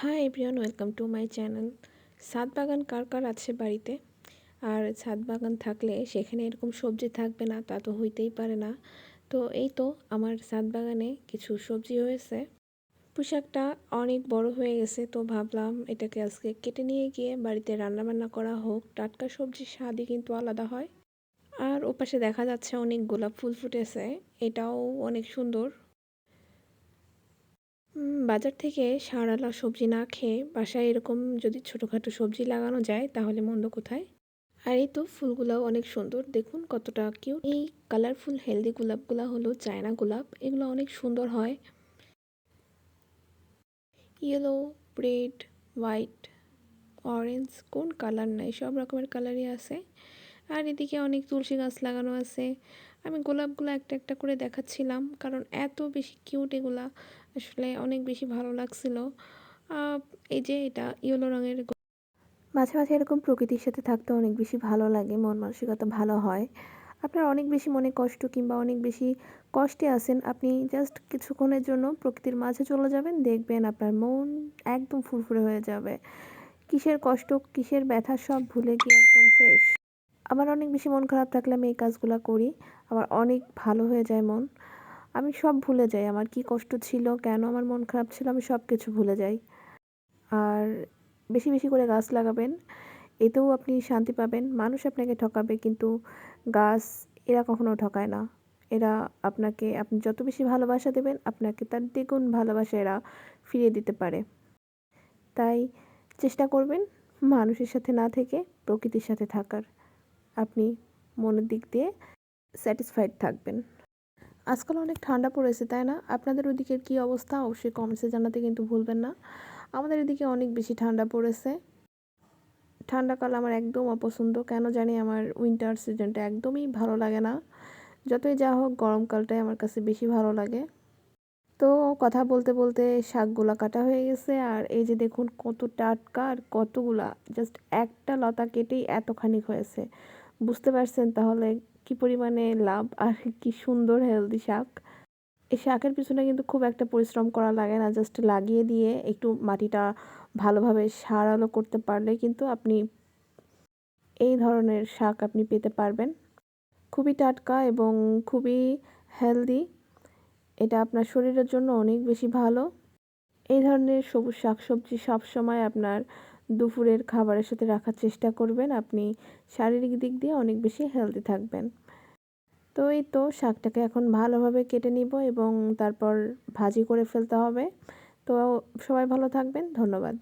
Hi everyone welcome to my channel ছাদ বাগান কার কার আছে বাড়িতে? আর ছাদ বাগান থাকলে সেখানে এরকম সবজি থাকবে না, তা তো হইতেই পারে না। তো এই তো আমার ছাদ বাগানে কিছু সবজি হয়েছে। পোশাকটা অনেক বড় হয়ে গেছে, তো ভাবলাম এটাকে আজকে কেটে নিয়ে গিয়ে বাড়িতে রান্নাবান্না করা হোক। টাটকা সবজির স্বাদই কিন্তু আলাদা হয়। আর ওপাশে দেখা যাচ্ছে অনেক গোলাপ ফুল ফুটেছে, এটাও অনেক সুন্দর। বাজার থেকে সারালা সবজি না খেয়ে বাসায় এরকম যদি ছোটোখাটো সবজি লাগানো যায়, তাহলে মন্দ কোথায়? আর এই তো ফুলগুলাও অনেক সুন্দর। দেখুন কতটা কিউট এই কালারফুল হেলদি গোলাপগুলা হলো চায়না গোলাপ। এগুলো অনেক সুন্দর হয়। ইয়েলো রেড হোয়াইট অরেঞ্জ কোন কালার নাই? সব রকমের কালারই আছে। আর এদিকে অনেক তুলসী গাছ লাগানো আছে। আমি গোলাপগুলো একটা একটা করে দেখাচ্ছিলাম, কারণ এত বেশি কিউট এগুলা, আসলে অনেক বেশি ভালো লাগছিল। এই যে এটা ইয়েলো রঙের মাঝে মাঝে এরকম প্রকৃতির সাথে থাকতে অনেক বেশি ভালো লাগে, মন মানসিকতা ভালো হয়। আপনার অনেক বেশি মনে কষ্ট কিংবা অনেক বেশি কষ্টে আছেন, আপনি জাস্ট কিছুক্ষণের জন্য প্রকৃতির মাঝে চলে যাবেন, দেখবেন আপনার মন একদম ফুরফুরে হয়ে যাবে। কিসের কষ্ট, কিসের ব্যথা সব ভুলে গিয়ে একদম ফ্রেশ আমার অনেক বেশি মন খারাপ থাকলে আমি এই কাজগুলো করি। আমার অনেক ভালো হয়ে যায় মন। আমি সব ভুলে যাই। আমার কি কষ্ট ছিল, কেন আমার মন খারাপ ছিল, আমি সব কিছু ভুলে যাই। আর বেশি বেশি করে গাছ লাগাবেন, এতেও আপনি শান্তি পাবেন। মানুষ আপনাকে ঠকাবে, কিন্তু গাছ এরা কখনো ঠকায় না। এরা আপনাকে, আপনি যত বেশি ভালোবাসা দেবেন, আপনাকে তার দ্বিগুণ ভালোবাসা এরা ফিরিয়ে দিতে পারে। তাই চেষ্টা করবেন মানুষের সাথে না থেকে প্রকৃতির সাথে থাকার। আপনি মনের দিক দিয়ে স্যাটিসফাইড থাকবেন। আজকাল অনেক ঠান্ডা পড়েছে, তাই না? আপনাদের ওদিকের কী অবস্থা? অবশ্যই কমেন্টসে জানাতে কিন্তু ভুলবেন না। আমাদের এদিকে অনেক বেশি ঠান্ডা পড়েছে। ঠান্ডাকাল আমার একদম অপছন্দ। কেন জানি আমার উইন্টার সিজনটা একদমই ভালো লাগে না। যতই যা হোক গরমকালটাই আমার কাছে বেশি ভালো লাগে। তো কথা বলতে বলতে শাকগুলা কাটা হয়ে গেছে। আর এই যে দেখুন কত টাটকা আর কতগুলা জাস্ট একটা লতা কেটেই এতখানি হয়েছে। বুঝতে পারছেন তাহলে কি পরিমাণে লাভ আর কি সুন্দর হেলদি শাক? এই শাকের পিছনে কিন্তু খুব একটা পরিশ্রম করা লাগে না জাস্ট লাগিয়ে দিয়ে একটু মাটিটা ভালোভাবে সারালো করতে পারলে কিন্তু আপনি এই ধরনের শাক আপনি পেতে পারবেন। খুবই টাটকা এবং খুবই হেলদি এটা আপনার শরীরের জন্য অনেক বেশি ভালো। এই ধরনের সবুজ শাকসবজি সবসময় আপনার দুপুরের খাবারের সাথে রাখার চেষ্টা করবেন। আপনি শারীরিক দিক দিয়ে অনেক বেশি হেলদি থাকবেন। তো এই তো শাকটাকে এখন ভালোভাবে কেটে নিব এবং তারপর ভাজি করে ফেলতে হবে। তো সবাই ভালো থাকবেন। ধন্যবাদ।